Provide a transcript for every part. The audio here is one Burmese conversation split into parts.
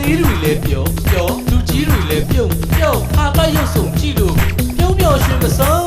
လေးတွေလည်းပျော်ပျော်လူကြီးတွေလည်းပြုံးပြုံးဟာကရုပ်စုံကြည့်လို့ပြုံးပျော်ရွှင်မဆုံး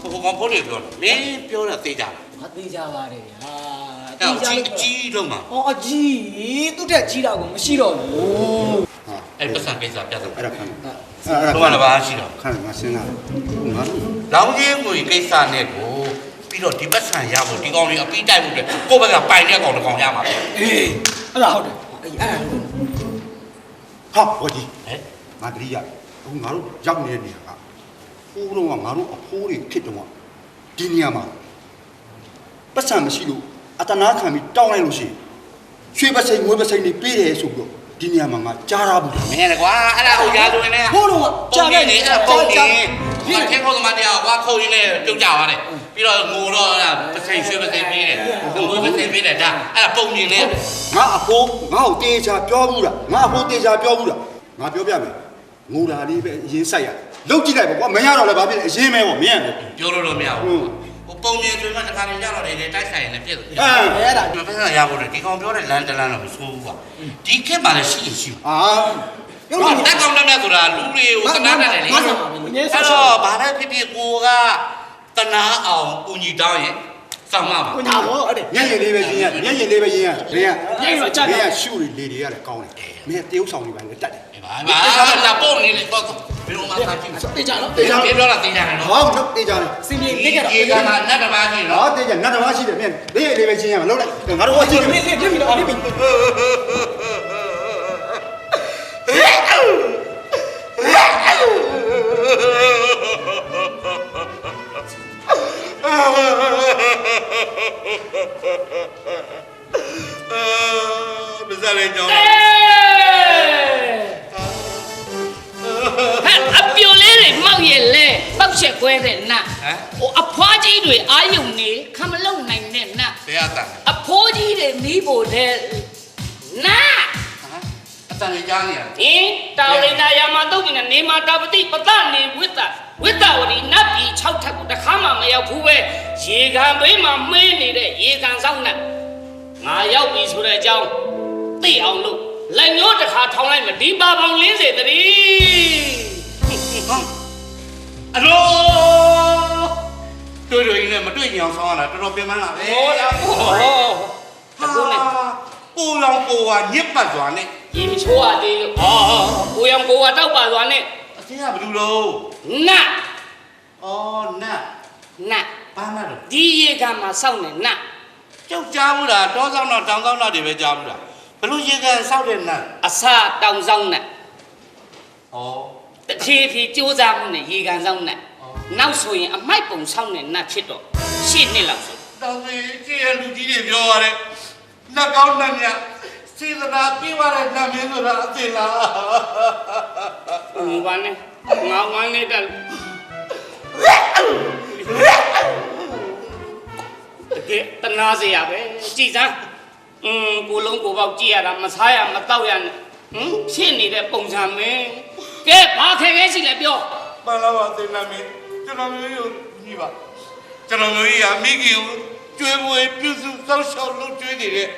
ဟိုကောင်ဖိုးတွေပြောတာမင်းပြောတာသိကြလားမသေးကြပါတယ်ဗျာအဲ့အကြီးအကြီးတော့မှာဟောအကြီးသူ့တက်ကြီးတာကိုမရှိတော့ဘူးအဲ့ပတ်စံကိစ္စပြတ်တော့အဲ့ဒါခံတော့လည်းပါရှိတော့ခံငါစဉ်းစားငါတို့လောင်းကြီးငွေကိစ္စနဲ့ကိုပြီးတော့ဒီပတ်စံရဖို့ဒီကောင်လေးအပိတိုက်ဖို့အတွက်ကိုယ့်ဘက်ကပိုင်တဲ့ကောင်တစ်ကောင်ရမှာပဲအေးအဲ့ဒါဟုတ်တယ်အေးအဲ့ဒါ ဟုတ်တယ်ဟာဟောဒီဟဲ့ငါတတိယအခုငါတို့ရောက်နေတဲ့နေရာကဟိုးလုံးကငါတို့အဖိုးတွေဖြစ်တော့ဒီနေရာမှာပတ်စံမရှိလို့အတနာခံပြီးတောင်းလိုက်လို့ရှိရင်ရွှေပစိန်ငွေပစိန်တွေပေးတယ်ဆိုပြီးတော့ဒီနေရာမှာငါကြားရဘူးမင်းလည်းကွာအဲ့ဒါဟိုရာဇဝင်နဲ့ဟိုတော့ကြာကြာနေခဲ့နေအဲ့ပုံနေဒီထင်းခေါ်သမားတရားကွာခုံရင်းနဲ့ပြုတ်ကြသွားတယ် ပြီးတော့ငိုတော့အဲ့ဒါပစိန်ရွှေပစိန်ပေးတယ်ငွေပစိန်ပေးတယ်ဒါအဲ့ဒါပုံနေနဲ့ငါအဖိုးငါ့ကိုတေချာပြောဘူးလားငါအဖိုးတေချာပြောဘူးလားငါပြောပြမယ်ငိုတာလေးပဲအရင်စိုက်ရလုတ်ကြည့်လိုက်ပေါ့ကွာမရတော့လည်းဘာဖြစ်လဲအရင်ပဲပေါ့မင်းရတယ်ပြောလို့တော့မရဘူးဟိုပုံနေဆိုမှတခါနေကြတော့လေတိုက်ဆိုင်ရင်လည်းပြည့်တယ်အဲအဲ့ဒါဒီပတ်စံရဖို့လေဒီကောင်ပြောတဲ့လမ်းတလမ်းတော့မဆိုးဘူးကွာဒီခက်မှလည်းရှိရှိအာရုပ်ဟောလို့တက်ကောင်တက်မြတ်ဆိုတာလူတွေကိုတနာတတ်တယ်လေငါဆောင်ပါမယ်ငယ်ဆောအဲ့က်ဆောတော့က်ဘာပဲဖြစ်ဖြစ်ကိုက တနာအောင်ကိုညီတောင်းရင်စောင့်မှာပါကိုညာဘောအဲ့ဒါညံ့ရည်လေးပဲရင်းရညံ့ရည်လေးပဲရင်းရရင်းရညံ့ရည်ကြာတယ်ရင်းရရှုတွေလေတွေကလည်းကောင်းတယ်မင်းတရုပ်ဆောင်တွေပါလေတတ်တယ်ဘာဘာလာပုံနေလေတော့ဘယ်လိုမှသာကြည့်တေချာနော်တေချာပြောတာတေချာတယ်နော်ဟောတော့တေးကြတယ်စင်ပြေဒီတိတ်ကြကေကမှာနတ်တပါးကြီးဟောနော်တေးကြနတ်တစ်ပါးရှိတယ်မင်းလေးရည်လေးပဲရင်းရမလုံးလိုက်ငါတို့ဟောကြည့်မင်းပြပြီတော့ပြပြီ မစားလေကြောင်းဟဲ့အပြိုလေးတွေမောက်ရဲ့လဲပောက်ချက်ခွဲတဲ့နတ်ဟမ်ဟိုအဖွားကြီးတွေအာယုံနေခမလုံနိုင်တဲ့နတ်တရားတန်အဖိုးကြီးတွေမိဖို့တဲ့နတ်အတန်ကြီးကြားနေရဟင်တာဝိနာယာမတုတ်ကိနနေမာတာပတိပတနေဝိတ္တဝိတ္တဝရီနတ်ပြည်6ထပ်ကိုတစ်ခါမှမရောက်ဘူးပဲ ရေခံဘေးမှာမှေးနေတဲ့ရေခံဆောင်နတ်ငါရောက်ပြီဆိုတဲ့အကြောင်းသိအောင်လို့လက်ညှိုးတစ်ခါထောင်းလိုက်မဒီပါပေါင်40တည်းအလိုတွေ့တွေ့နဲ့မတွေ့ကြအောင်ဆောင်းရတာတော်တော်ပြင်ပန်းလာပဲဟောတာဟောဟာအခုနဲ့ကိုလောင်ကိုကညစ်ပတ်သွားနဲ့ရေမချိုးရသေးလို့ဩကိုရောင်ကိုဝါတောက်ပါသွားနဲ့အစင်းကဘယ်လိုလို့နတ်အော်နတ်နတ် ဘာနတ်တော့ဒီရေကမှာစောင့်နေနတ်ကြောက်ကြားဘူးလားတောဆောင်တော့တောင်ဆောင်တော့တွေပဲကြားဘူးလားဘလို့ရေကန်ဆောက်တဲ့နတ်အစတောင်ဆောင်နတ်ဩတဖြည်းဖြည်းကြိုးစားမှုနဲ့ရေကန်ဆောင်နတ်နောက်ဆိုရင်အမိုက်ပုံဆောင်နေနတ်ဖြစ်တော့ရှစ်နှစ်လောက်ဆိုတောင်စီကြည့်ရလူကြီးတွေပြောရတယ်နတ်ကောင်းနတ်မြတ်စေတနာပြည့်ဝတဲ့နတ်မင်းဆိုတာအသိလားဟိုဘာနဲ့ငါဝမ်းနေတဲ့တ ကယ်တနာစရာပဲကြည်စမ်းอืมကိုလုံးကိုပေါက်ကြည့်ရတာမစားရမတော့ရနဲ့ဟမ်ဖြစ်နေတဲ့ပုံစံပဲကဲဘာခဲခဲရှိလဲပြောမှန်လားပါသိနာမင်းကျွန်တော်မျိုးကိုညီပါကျွန်တော်မျိုးကြီးကမိခင်ကိုကျွေးမွေးပြုစုစောင့်ရှောက်လုပ်ကျွေးနေတဲ့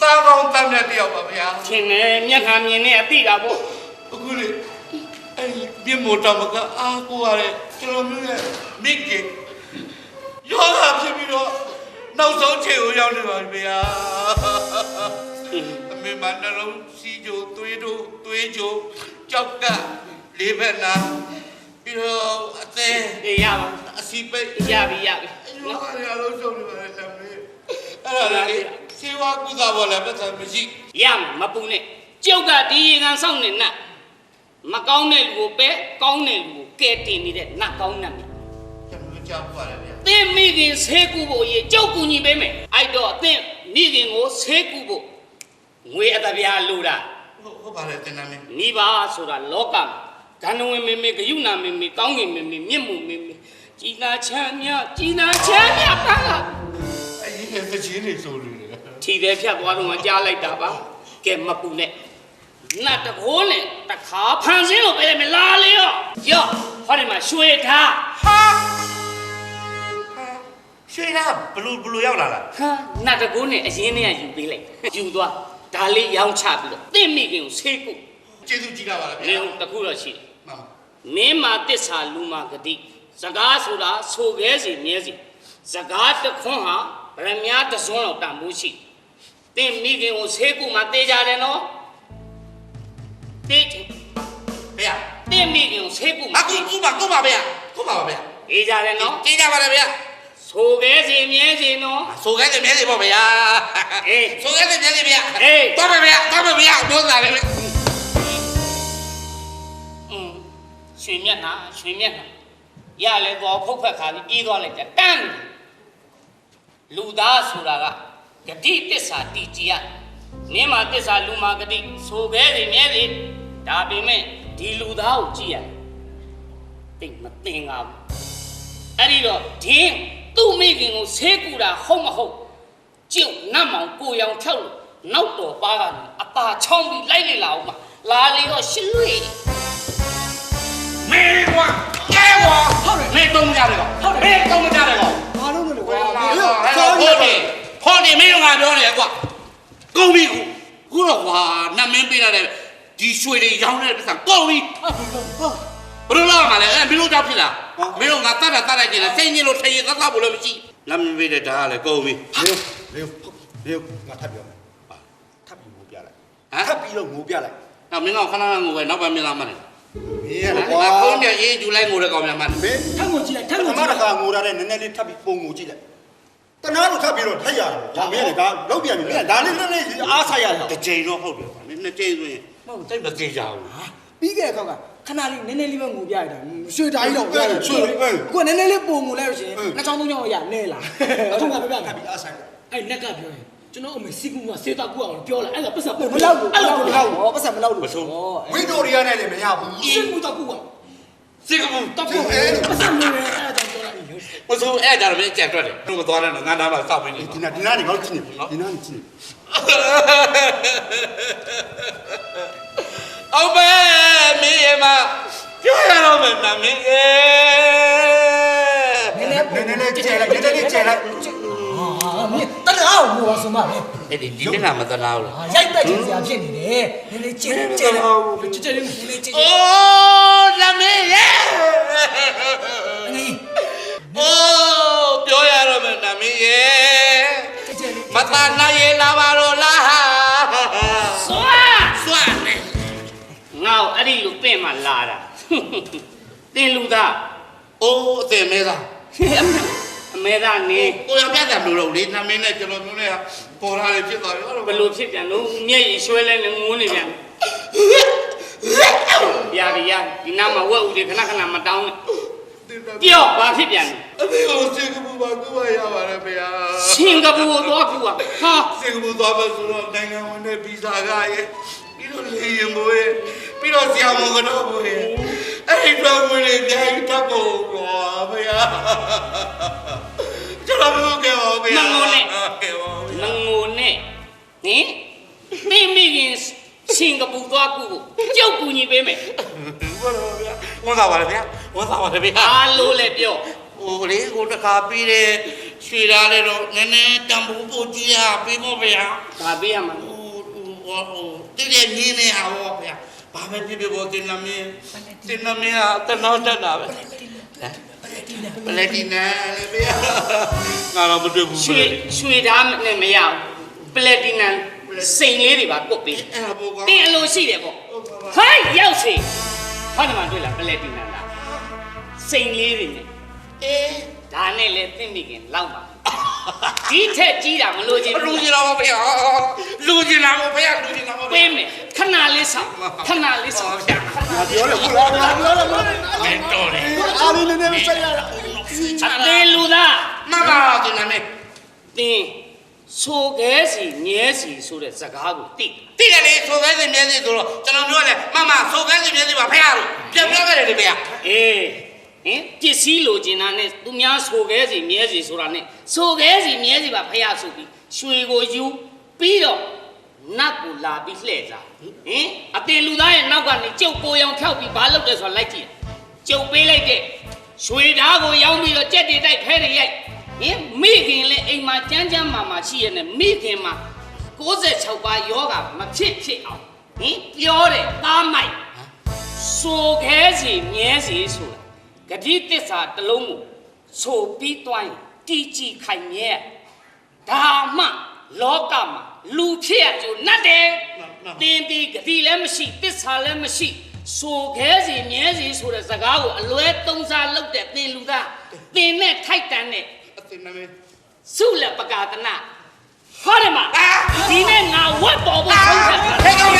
တာကောင်းတမ်းတဲ့တယောက်ပါဗျာထင်တယ်မျက်နှာမြင်နေအသိတာပေါ့အခုလေအဲ့ဒီပြင်းမို့တော်မကအားကိုရတဲ့ကျွန်တော်မျိုးရဲ့မိခင်ယောဂဖြစ်ပြီးတော့ နောက်ဆုံးချိန်ကိုရောက်နေပါပြီဗျာအမေမနှလုံးစီကြိုသွေးတို့သွေးကြိုကြောက်ကလေးဘက်နာပြီးတော့အသေးအေးရပါအစီပိတ်ရပြီရပြီယောနော်ဂရအောင်ရှုံးနေပါလေလက်မေးအဲ့ဒါလေစေဝါကုသဘောလည်းပတ်သက်မရှိရမယ်မပူနဲ့ကျုပ်ကဒီရေကန်ဆောင်နေနတ်မကောင်းတဲ့လူကိုပဲကောင်းတဲ့လူကိုကဲတင်နေတဲ့နတ်ကောင်းနတ်မြတ်ကျွန်တော်ကြောက်ပါတယ်ဗျာသင်မိ ခင်ဆေးကူဖို့ရေကျုပ်ကူညီပေးမယ်အဲ့တော့သင်မိခင်ကိုဆေးကူဖို့ငွေအတပြားလိုတာဟုတ်ဟုတ်ပါတယ်တင်နာမင်းမိဘဆိုတာလောကမှာဂန္ဓဝင်မေမေဂယုဏမေမေကောင်းကင်မေမေမြင့်မှုမေမေကြည်နာချမ်းမြကြည်နာချမ်းမြပါလားအဲ့ဒီသချင်းတွေဆိုလို့လေထီတယ်ဖြတ်သွားတော့ကြားလိုက်တာပါကဲမပူနဲ့နတ်တကိုးနဲ့တခါဖန်ဆင်းလို့ပဲမလားလေရောရော့ဟောဒီမှာရွှေထားဟာ ရွှေလားဘလူးဘလူးရောက်လာလားဟာနတ်တကိုးနဲ့အရင်နဲ့ယူပေးလိုက်ယူသွားဒဒါလေးရောင်းချပြီးတော့တင့်မိခင်ကိုဆေးကုကျေးဇူးကြီးတာပါလားနေဗျာဟုတ်တစ်ခုတော့ရှိတယ်မှန်ပါမင်းမာတစ္ဆာလူမာဂတိစကားဆိုတာဆိုခဲစီမြဲစီစကားတစ်ခွန်းဟာဗရမ ्या တစ်စွန်းလောက်တန်ဖိုးရှိတင့်မိခင်ကိုဆေးကုမှတေးကြတယ်နော်တေးချင်ဗျာတင့်မိခင်ကိုဆေးကုမှအခုခုပါခုပါဗျာခုပါပါဗျာတေးကြတယ်နော်ကျေးကြပါလားဗျာဆိုခဲ စီမြဲစီနော်ဆိုခဲ့တယ်မြဲစီပေါ့ဗျာအေးဆိုခဲ့တယ်မြဲစီဗျာအေးတော့ပါဗျာတော့ပါဗျာပြောတာလေอืมရွှေမျက်နှာရွှေမျက်နှာရလဲတော့ဖုတ်ဖက်ခါပြီးပြေးသွားလိုက်တယ်တန်းနေလူသားဆိုတာကဂတိတစ္ဆာတီကြည်ရနင်းမှာတစ္ဆာလူမှာဂတိဆိုခဲစီမြဲစီဒါပေမဲ့ဒီလူသားကိုကြည့်ရတယ်တိတ်မတင်ကားဘူးအဲ့ဒီတော့ဒင်း သူ့မိခင်ကိုဆေးကူတာဟုတ်မဟုတ်ကျုပ်နတ်မောင်ကိုရောင်ဖြောက်လို့နောက်တော်ပါကနေအตาချောင်းပြီးလိုက်လေလာအောင်မလာလေတော့ရှစ်လွေမင်းကွာကျဲကွာဟုတ်တယ်မင်းတုံးကြတယ်ကောဟုတ်တယ်မင်းတုံးကြတယ်ကောဘာလို့လဲကွာဟဲ့ဖို့နေဖို့နေမင်းတို့ကပြောနေကွာကုန်ပြီခုခုတော့ကွာနတ်မင်းပေးရတယ်ဒီရွှေတွေရောင်းတဲ့ပတ်စံကုန်ပြီဘယ်လိုလုပ်မှာလဲအဲမင်းတို့တောက်ဖြစ်လား မင်းတို့ငါတတ်တာတတ်လိုက်ကြတယ်စိတ်ညစ်လို့ထရင်သတ်သတ်ဖို့လည်းမရှိနတ်မင်းပေးတဲ့ဓာတ်ကလည်းကုန်ပြီလေလေလေငါထပ်ပြောမယ်ထပ်ပြီးငိုပြလိုက်ဟမ်ထပ်ပြီးတော့ငိုပြလိုက်နောက်မင်းကခဏခဏငိုပဲနောက်ပဲမင်းသားမနေမင်းရလေငါဖုန်းပြရေးဂျူလိုက်ငိုတဲ့ကောင်များမနေမင်းထပ်ကိုကြည့်လိုက်ထပ်ပထကိုမကြည့်တစ်လိုက်ခါငိုရတဲ့နည်းနည်းလေးထပ်ပြီးပုံငိုကြည့်လိုက်တနာတော့ထပ်ပြီးတော့ထက်ရတယ်ဒါမင်းလည်းဒါလောက်ပြန်ပြီမင်းဒါလေးလေးလေးအားဆိုင်ရတယ်တစ်ချိန်တော့ဟုတ်တယ်ကွာနည်းနှစ်ချိန်ဆိုရင်ဟုတ်တိတ်မသေးကြဘူး ပြီးခဲ့တဲ့ခေါက်ကခဏလေးနည်းနည်းလေးပဲငိုပြရတာရွှေဓာကြီးတော့ရွှေလေးပဲကိုနည်းနည်းလေးပုံငိုလိုက်လို့ရှိရင်နှစ်ချောင်းသုံးချောင်းရနဲလာအခုကပြပြထပ်ပြီးအားဆိုင်တယ်အဲ့လက်ကပြောရင်ကျွန်တော်အမေစီကူကစေတာကူအောင်ပြောလိုက်အဲ့ဒါပတ်စံမလောက်ဘူးအဲ့လိုမလောက်ဘူးပတ်စံမလောက်ဘူးဝိတိုရီယာနဲ့လည်းမရဘူးစင်ကူတော့ကူအောင်စိတ်ကပူတော့ကူပတ်စံမလို့အဲ့ဒါကြောင့်ပြောလိုက်မဆိုးအဲ့ကြတော့မင်းကြက်တွက်တယ်တို့မသွားနဲ့ငါနားမှာစောက်ပေးနေဒီနာဒီနာနေငါတို့ကြည့်နေဒီနာနေကြည့် နေအောင်ပဲမင်းရမပြောရတော့မယ်နာမင်းကနည်းနည်းနည်းနည်းလေးကျဲလိုက်နည်းနည်းလေးကျဲလိုက်ဟာမင်းတနာအောင်လို့ဆိုမှပဲအဲ့ဒီဒီနေ့ကမသနာဘူးလားရိုက်ပတ်ခြင်းစရာဖြစ်နေတယ်နည်းနည်းကျဲကျဲလိုက်ကျဲကျဲလေးနည်းနည်းကျဲအိုးနာမင်းရဲ့ငေးအိုးပြောရတော့မယ်နာမင်းရဲ့ကျဲကျဲလေးမသနာရဲ့လာပါတော့လားစွာစွာနေ ငါ့ကိုအဲ့ဒီလိုပင့်မှလာတာတင်လူသားအိုးအသေးမဲသားအမေသားနေကိုရပြတ်တယ်မလို့တော့လေနာမင်းနဲ့ကျွန်တော်မျိုးနဲ့ပေါ်လာတယ်ဖြစ်သွားပြီဟုတ်ဘယ်လိုဖြစ်ပြန်လို့မျက်ရည်ရွှဲလဲနဲ့ငိုးနေပြန်ရရရဒီနားမှာဝက်ဦးတွေခဏခဏမတောင်းနဲ့ပြော့ဘာဖြစ်ပြန်လဲအသေးကိုစင်ကာပူမှာကူရရပါတယ်ဗျာစင်ကာပူကိုသွားကူอ่ะဟာစင်ကာပူသွားမယ်ဆိုတော့နိုင်ငံဝင်တဲ့ဗီဇာကရဲ့ပြီးတော့လေရင်မိုးရဲ့ ပြီးတော့ဆီယမောကတော့ဘိုးရဲ့အဲ့ဒီတော့ဝင်လေပြိုင်တတ်ဖို့ကွာဗျာကျွန်တော်ဘုကဲပါဗျာကဲပါမငိုနဲ့ဟင်မိမိခင်စင်ကာပူသွားကူကိုကြောက်ကူညီပေးမယ်ဘာလို့ဗျာဝန်သားပါလေဗျာဝန်သားပါလေဗျာအားလို့လည်းပြောဟိုလေကိုတခါပြီးတယ်ရွှေသားလေးတော့နည်းနည်းတံပိုးပို့ကြည့်ရပြီးဖို့ဗျာဒါပေးရမှာဟိုဟိုဟိုတည်တယ်မြင်းနေအောင်ဗျာဘာ ပဲဖြစ်ဖြစ်ပေါ်တင်လာမင်းတင်လာမင်းကတနောက်တက်တာပဲပလက်တီနာလေဗျာငါတော့မတွေ့ဘူးရွှေရွှေဓာတ်နဲ့မရဘူးပလက်တီနမ်စိန်လေးတွေပါကုတ်ပေးအဲ့ဒါဘောကတင်းအလိုရှိတယ်ပေါ့ဟိုင်းရောက်စီဟာဒီမှာတွေ့လားပလက်တီနမ်လားစိန်လေးတွေနဲ့အေးဒါနဲ့လည်းသိမိခင်လောက်ပါဒီထက်ကြီးတာမလို့ချင်းလူကြီးလာပါဗျာလူကြီးလာပါဗျာလူကြီးလာပါဗျာပေးမယ် ခဏလေးဆောင်ခဏလေးဆောင်ဗျာငါပြောတယ်ဟုတ်လားငါပြောတယ်ဟုတ်လားမင်းတော်တယ်အားလေးနည်းနည်းလေးဆက်ရတာအသေးလူသားမမတင်လာမင်းတင်းဆိုခဲစီညဲစီဆိုတဲ့စကားကိုသိတိတယ်လေဆိုခဲစီမျက်စိဆိုတော့ကျွန်တော်ပြောတယ်မမဆိုခဲစီမျက်စိပါဖះလို့ပြန်ပြောခဲ့တယ်လေဗျာအေးဟင်ပစ္စည်းလိုချင်တာနဲ့သူများဆိုခဲစီမြဲစီဆိုတာနဲ့ဆိုခဲစီမြဲစီပါဖះဆိုပြီးရွှေကိုယူပြီးတော့ နတ်ကိုလာပြီးလှည့်စားဟင်အတင်လူသားရဲ့နောက်ကနေကြုတ်ကိုရောင်ဖြောက်ပြီးဘာလုပ်တယ်ဆိုတာလိုက်ကြည့်ကြုတ်ပေးလိုက်တဲ့ရွှေဓာတ်ကိုရောင်းပြီးတော့ကြက်တွေတိုက်ဖဲတွေရိုက်ဟင်မိခင်လည်းအိမ်မှာကြမ်းကြမ်းမာမာရှိရနဲ့မိခင်မှာ66ပါးယောဂမဖြစ်ဖြစ်အောင်ဟင်ပြောတယ်သားမိုက်ဆိုခဲစီမြဲစီဆိုတာဂတိတစ္ဆာတစ်လုံးကိုဆိုပြီးတွိုင်းတီကြည်ခိုင်မြဲဒါမှ လောကမှာလူဖြစ်ရကြိုနတ်တယ်တင်းတီဂတိလည်းမရှိတစ္ဆာလည်းမရှိဆိုခဲစီမြဲစီဆိုတဲ့စကားကိုအလွဲသုံးစားလုပ်တဲ့သင်လူသားသင်နဲ့ထိုက်တန်တဲ့အသိနမေစုလက်ပကာတနာဟောတယ်မဒီနဲ့ငါဝက်ပေါ်ဖို့ဆုံးဖြတ်တာ